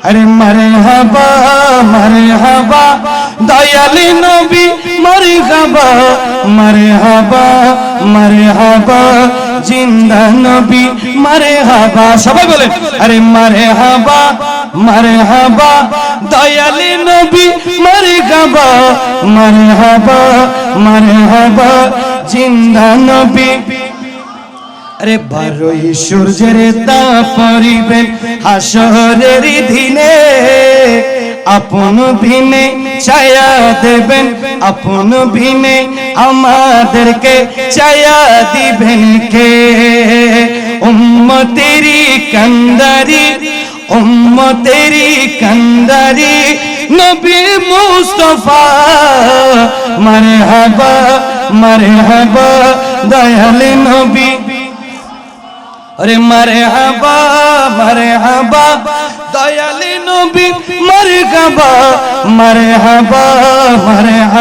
আরে মারে হাবা মারে হাবা দয়ালি নবী মারে হাবা মারে হাবা মারে হাবা জিন্দা নবী মারে হাবা সবাই বলেন, আরে মারে হাবা মারে হাবা দয়ালি নবী মারে হাবা মারে হাবা মারে হাবা জিন্দা নবী আরে বারোই সূর্যের তা পরিবেন হাসরের দিনে। আপন ভিনে ছায়া দেবেন, আপন ভিনে আমাদেরকে ছায়া দিবেন কে? উম্মতেরি কান্দারি উম্মতেরি কান্দারি, নবী মুস্তফা, মারহাবা মারহাবা, দয়াল নবী। আরে মারে হাবা মারে হাবা দয়ালি নবী মারে হাবা মারে হাবা মারে হাবা